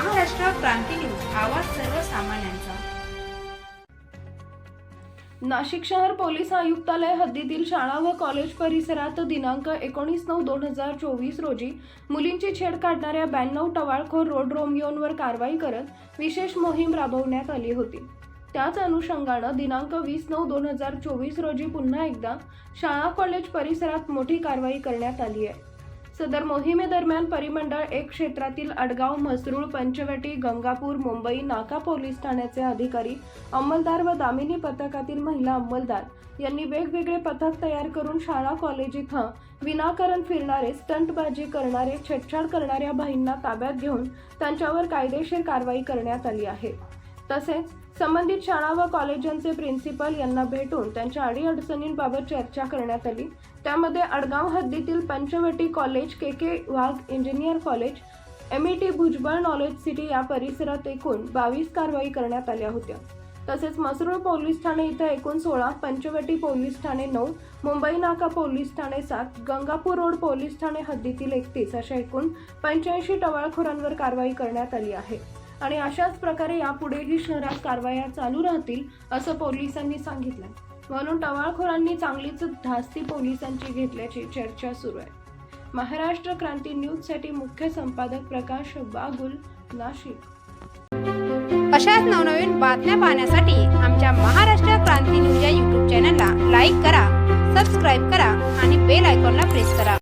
क्रांती news आवाज सर्वसामान्यांचा. नाशिक शहर पोलीस आयुक्तालय हद्दीतील शाळा व कॉलेज परिसरात दिनांक एकोणीस नऊ दोन हजार चोवीस रोजी मुलींची छेड काढणाऱ्या ब्याण्णव टवाळखोर रोड रोमियोंवर कारवाई करत विशेष मोहीम राबवण्यात आली होती. त्याच अनुषंगानं दिनांक वीस नऊ दोन हजार चोवीस रोजी पुन्हा एकदा शाळा कॉलेज परिसरात मोठी कारवाई करण्यात आली आहे. सदर मोहिमेदरम्यान परिमंडळ एक क्षेत्रातील अडगाव म्हसरूळ पंचवटी गंगापूर मुंबई नाका पोलीस ठाण्याचे अधिकारी अंमलदार व दामिनी पथकातील महिला अंमलदार यांनी वेगवेगळे पथक तयार करून शाळा कॉलेज इथं विनाकारण फिरणारे स्टंटबाजी करणारे छेडछाड करणाऱ्या बाईंना ताब्यात घेऊन त्यांच्यावर कायदेशीर कारवाई करण्यात आली आहे. तसेच संबंधित शाळा व कॉलेजांचे प्रिन्सिपल यांना भेटून त्यांच्या अडीअडचणींबाबत चर्चा करण्यात आली. त्यामध्ये अडगाव हद्दीतील Panchavati college K K Wagh engineer college M E T Bhujbal knowledge city या परिसरात एकूण बावीस कारवाई करण्यात आल्या होत्या. तसेच मसरूळ पोलीस ठाणे इथं एकूण सोळा पंचवटी पोलीस ठाणे नऊ मुंबई नाका पोलीस ठाणे सात गंगापूर रोड पोलीस ठाणे हद्दीतील एकतीस अशा एकूण पंच्याऐंशी टवाळखोरांवर कारवाई करण्यात आली आहे. आणि अशाच प्रकारे यापुढेही शहरात कारवाया चालू राहतील असं पोलिसांनी सांगितलं. म्हणून टवाळखोरांनी चांगलीच धास्ती पोलिसांची घेतल्याची चर्चा सुरू आहे. महाराष्ट्र क्रांती न्यूजसाठी मुख्य संपादक प्रकाश बागुल नाशिक. अशाच नवनवीन बातम्या पाहण्यासाठी आमच्या महाराष्ट्र क्रांती न्यूज या यूट्यूब चॅनलला लाईक करा सबस्क्राईब करा आणि बेल आयकॉनला प्रेस करा.